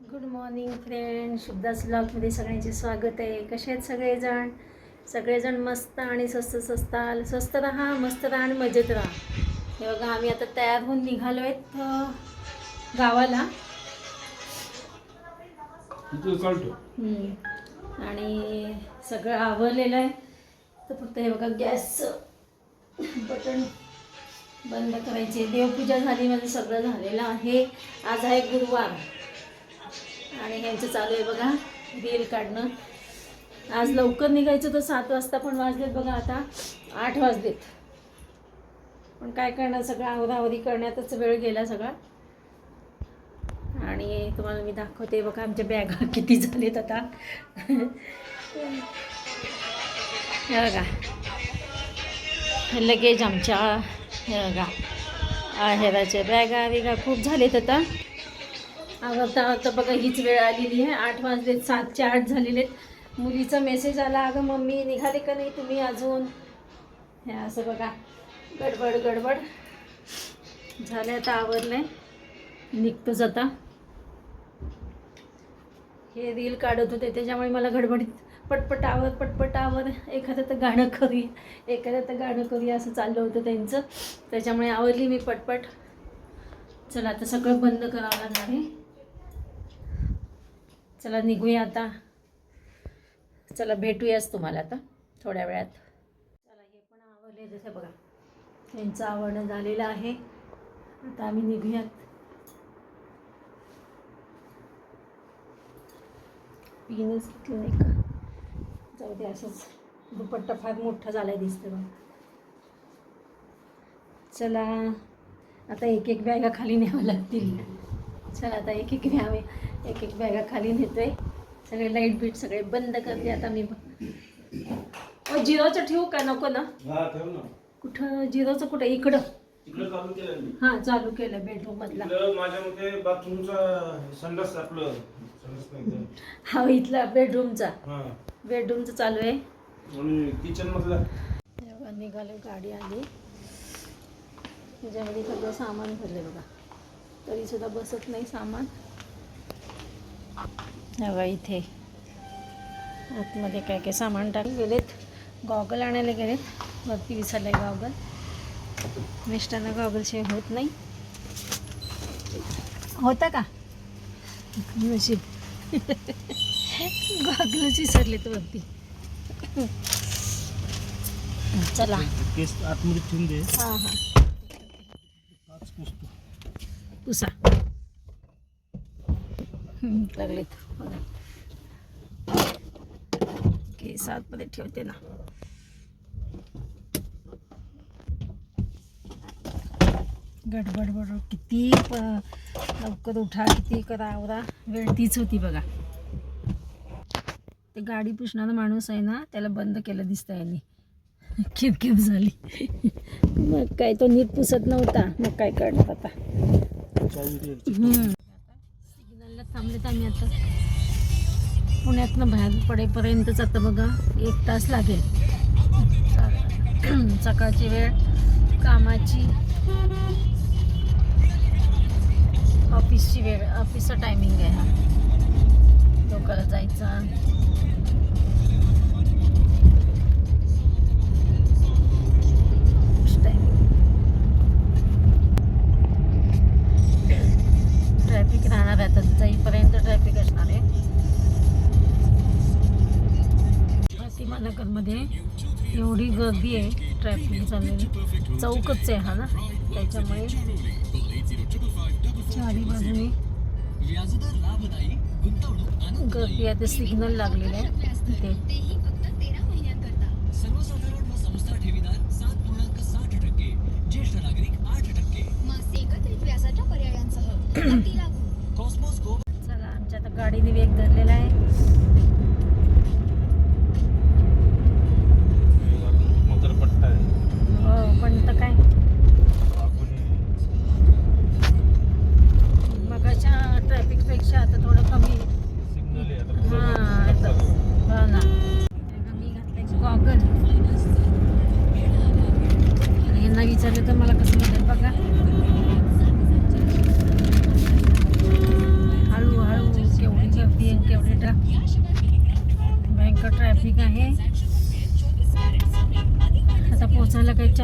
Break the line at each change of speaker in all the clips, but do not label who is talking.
Good morning friend शुभदास ब्लॉगमध्ये सगळ्यांचे स्वागत आहे. कसे आहेत सगळेजण? सगळेजण मस्त आणि स्वस्त स्वस्त स्वस्त राहा मस्त राहा आणि मजेत राहा. हे बघा आम्ही आता तयार होऊन निघालो आहेत गावाला. आणि सगळं आवरलेलं आहे. तर फक्त हे बघा गॅसचं बटन बंद करायचे. देवपूजा झाली म्हणजे सगळं झालेलं आहे. आज आहे गुरुवार. आणि ह्यांचं चालू आहे बघा रील काढणं. आज लवकर निघायचं तर सात वाजता पण वाजलेत बघा आता आठ वाजलेत. पण काय करणार सगळं आवधावधी करण्यातच वेळ गेला सगळा. आणि तुम्हाला मी दाखवते बघा आमच्या बॅगा किती झालेत आता. हे बघा. लगेज आमच्या हे बघा. आहेराच्या बॅगा बिगा खूप झालेत आता. आता आता बघा हीच वेळ आलेली आहे. आठ वाजले सातचे आठ झालेले आहेत. मुलीचा मेसेज आला अगं मम्मी निघाले का नाही तुम्ही अजून? हे असं बघा. गडबड गडबड. झालं आता आवरलं आहे निघतोच आता. हे रील काढत होते त्याच्यामुळे मला गडबडीत पटपट आवर पटपट आवर एखादं तर गाणं करूया. एखादं तर गाणं करूया असं चाललं होतं त्यांचं. त्याच्यामुळे आवरली मी पटपट. चला आता सगळं बंद करावं लागणार आहे. चला निघूया आता. चला भेटूयाच तुम्हाला आता थोड्या वेळात. चला हे पण आवडले जसं बघा. त्यांचं आवडणं झालेलं आहे. आता आम्ही निघूयात. पिनच घेतलं नाही का? जाऊ दे असंच दुपट्टा फार मोठा झालाय दिसतं बघा. चला आता एक एक बॅगा खाली न्यावं लागतील. चला आता एक एक न्यावे. एक एक बॅगा खाली नेतोय. सगळे लाइट बीट सगळे बंद करते. आता मी ओ जिरोचं ठेवू का? नको ना? कुठं? जिरोचं कुठं? इकडं. हां चालू केलं बेडरूम मधला.
तिकडं माझ्या मते बाथरूमचा संडास आपलं. संडास नाही ते.
हा इथला बेडरूमचा
हा.
बेडरूमचं चालू आहे.
किचन मधला.
निघालो गाडी आली. त्याच्यामध्ये सगळं सामान भरले बघा. तरीसुद्धा बसत नाही सामान. बघा इथे. आतमध्ये काय काय सामान टाक गेलेत. गॉगल आणायला गेलेत. वरती विसरले गॉगल मिस्टरना गॉगलशिवाय होत नाही. होता का? गॉगलच विसरलेत वरती. चला.
केस आतमध्ये ठेवून दे.
हां हां. पुसा. लागलेत. केस आतमध्ये ठेवते ना. गडबड बडबड किती लवकर उठा किती करा आवरा. वेळ तीच होती बघा. ते गाडी पुसणारा माणूस आहे ना त्याला बंद केलं दिसतं यांनी. किरकिर झाली. मग काय तो नीट पुसत नव्हता. मग काय करणार आता? सिग्नलला आम्ही आता. पुण्यातनं बाहेर पडेपर्यंतच आता बघा एक तास लागेल. सकाळची वेळ कामाची ऑफिसची वेळ ऑफिसचा टायमिंग आहे. हा लोकांना जायचा. मध्ये एवढी गर्दी आहे ट्रॅफिक चाललेली चौकच आहे हा ना? त्याच्यामुळे चारी बाजूने गर्दी आहे ते सिग्नल लागलेलं आहे. तिथे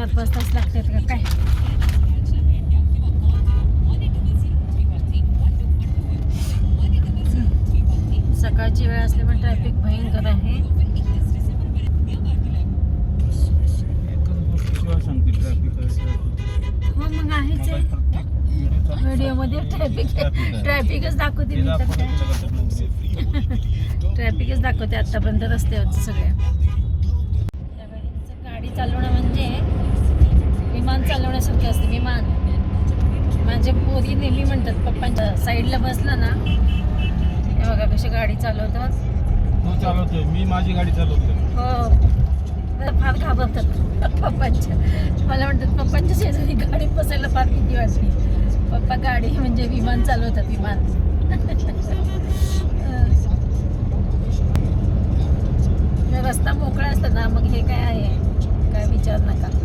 चार पाच तास लागतात का काय? सकाळची वेळ असल्यामुळे ट्रॅफिक भयंकर आहे. हो मग आहेच आहे. व्हिडिओमध्ये ट्रॅफिक ट्रॅफिकच दाखवते मी तर. काय ट्रॅफिकच दाखवते आतापर्यंत रस्त्यावरचं सगळ्या गाडी चालवणं म्हणजे विमान चालवण्यासारखं असते विमान माझे पोरी नेहमी म्हणतात पप्पांच्या साईडला बसला ना हे बघा कशी गाडी चालवतात.
तो चालवतोय मी माझी गाडी चालवतोय.
हो. फार घाबरतात पप्पांच्या. मला म्हणतात पप्पांच्या शेजारी गाडीत बसायला फार भीती वाटते. पप्पा गाडी म्हणजे विमान चालवतात विमान. रस्ता मोकळा असतो ना मग हे काय आहे? काय विचार नका.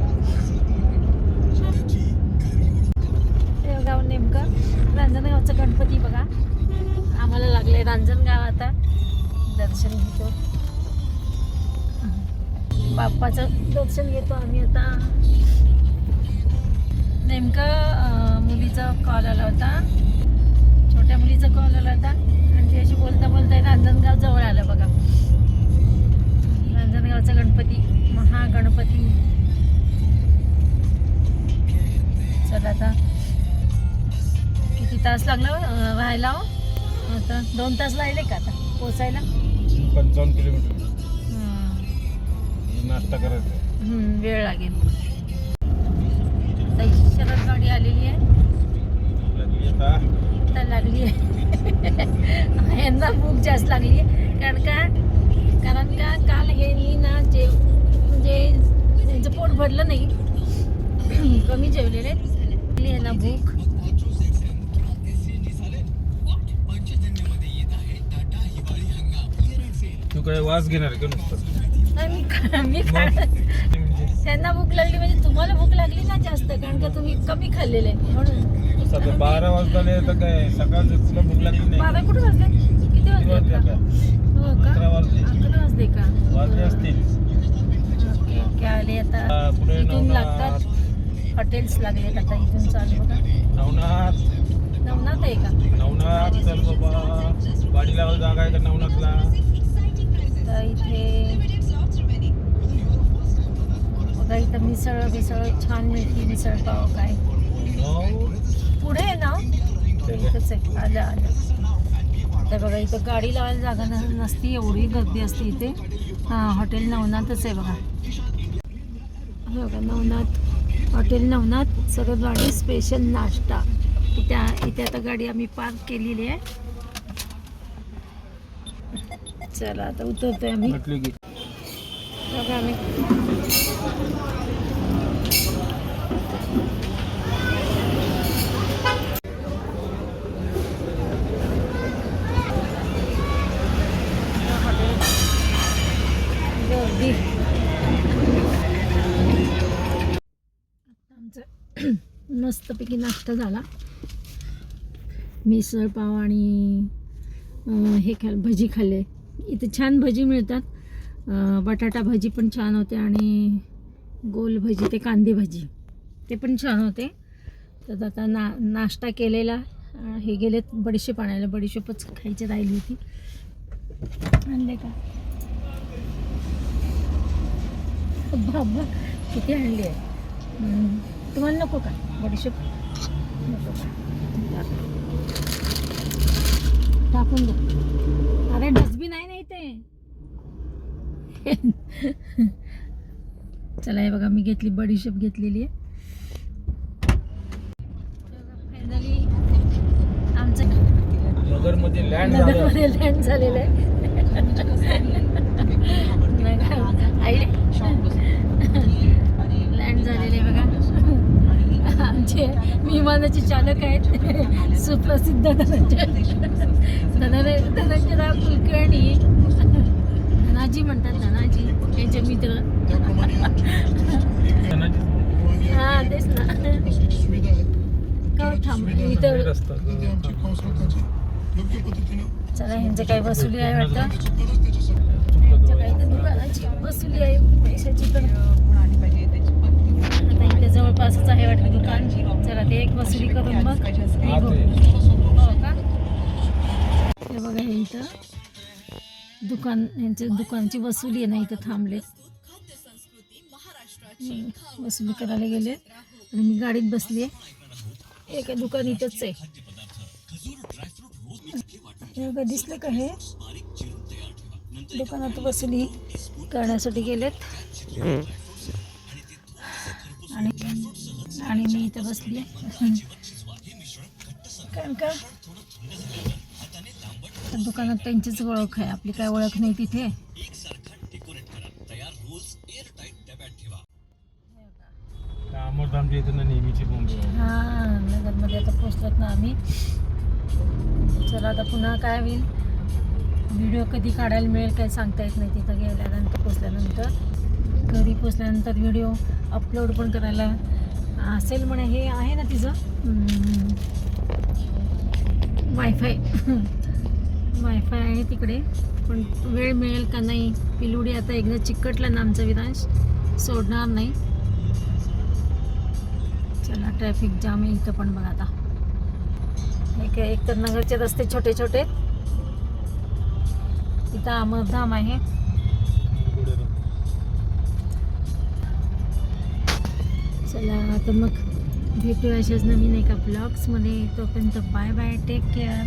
हे नेमकं? रांजणगावचा गणपती बघा. आम्हाला लागले रांजणगाव आता. दर्शन घेतो. बाप्पाचं दर्शन घेतो आम्ही आता. नेमकं मुलीचा कॉल आला होता. छोट्या मुलीचा कॉल आला होता. आणि त्याशी बोलता बोलता रांजणगाव जवळ आलं बघा. रांजणगावचा गणपती महागणपती. तास लागला व्हायला हो? आता दोन तास लागले का आता पोचायला?
पंचावन्न किलोमीटर.
हं.
नाश्ता करायचा.
वेळ लागेल. शरद गाडी आलेली आहे.
लागली
आहे. यांना भूक जास्त लागली आहे. कारण का? कारण का काल हे ना जे म्हणजे त्यांचं पोट भरलं नाही. कमी जेवलेले. लागली यांना भूक.
तू काय वास घेणार आहे का नुसतं?
नाही, मी मी
म्हणजे?
त्यांना भूक लागली म्हणजे तुम्हाला भूक लागली ना जास्त कारण का तुम्ही कमी खाल्लेले. म्हणून.
सध्या बारा वाजता तर काय सकाळचं तुला भूक लागली नाही.
बारा कुठे वाजले? किती वाजले
वाजले
आता? हो का?
अकरा वाजले.
अकरा वाजले का?
वाजले असतील.
ओके ओके आले आता.
पुढे
इथून
नवनाथ.
लागतात. हॉटेल्स लागलेत आता इथून चालू बघा.
नवनाथ.
नवनाथ आहे का?
नवनाथ चल बाबा. लावायला जागा आहे का नवनाथला?
तर इथे बघा इथं मिसळ मिसळ छान मिळते मिसळ पाव काय. पुढे आहे ना? इथंच आहे. आलं आलं. तर बघा इथं गाडी लावायला जागा नसती एवढी गर्दी असते इथे. हां हॉटेल नवनाथच आहे बघा. बघा नवनाथ हॉटेल नवनाथ सरदवाडी स्पेशल नाश्ता. इथे इथे आता गाडी आम्ही पार्क केलेली आहे. चला आता उतरतोय आम्ही. बघा आम्ही. गर्दी. आमचं मस्तपैकी नाश्ता झाला. मिसळ पाव आणि हे खाल भजी खाल्ले. इथे छान भजी मिळतात. बटाटा भजी पण छान होते आणि गोल भजी ते कांदे भजी ते पण छान होते. तर आता ना नाश्ता केलेला. हे गेलेत बडीशेप आणायला. बडीशेपच खायची राहिली होती. आणले का? बाबा किती आणली? आहे तुम्हाला नको का? बडीशेप नको का? टाकून दे अरे डस्टबिन आहे ना इथे चला हे बघा मी घेतली बडीशेप घेतलेली आहे.
नगरमध्ये लँड
झालेलं आहे. लँड झालेले आहे बघा. आमचे विमानाचे चालक आहेत. सुप्रसिद्ध धनंजय. धनंजय धनंजयराव कुलकर्णी धनाजी म्हणतात धनाजी त्यांचे मित्र. हा तेच ना. इथं. चला ह्यांचे काही वसुली आहे वाटतं. वसुली आहे पैशाची तर आता इथे जवळपासच आहे वाटतं दुकान. चला ते एक वसुली करून बघ. हे बघ. हो हे हे इथं. दुकान यांचे दुकानची वसुली आहे ना इथं थांबले. वसुली करायला गेले. आणि मी गाडीत बसली. आहे एका दुकान इथंच आहे. दिसलं का हे? दुकानात वसुली करण्यासाठी गेलेत. आणि आणि मी इथं बसली. आहे कारण का? त्या दुकानात त्यांचीच ओळख आहे. आपली काय ओळख नाही तिथे.
अमरधामच्या इथं ना नेहमीची बोंब
हा नगरमध्ये आता पोचलोत ना आम्ही. चला आता पुन्हा काय होईल? व्हिडिओ कधी काढायला मिळेल काय सांगता येत नाही. तिथं गेल्यानंतर पोचल्यानंतर घरी पोचल्यानंतर व्हिडिओ अपलोड पण करायला असेल म्हणे. हे आहे ना तिचं? वायफाय वायफाय आहे तिकडे. पण वेळ मिळेल का नाही पिलुडी आता एकदा चिकटला ना आमचा विनाश. सोडणार नाही. चला ट्रॅफिक जाम आहे इथं पण बघा आता. एक एकतर नगरचे रस्ते छोटे छोटे इथं अमरधाम आहे. चला आता मग भेटूया अशाच नवीन एका ब्लॉग्समध्ये तोपर्यंत बाय बाय टेक केअर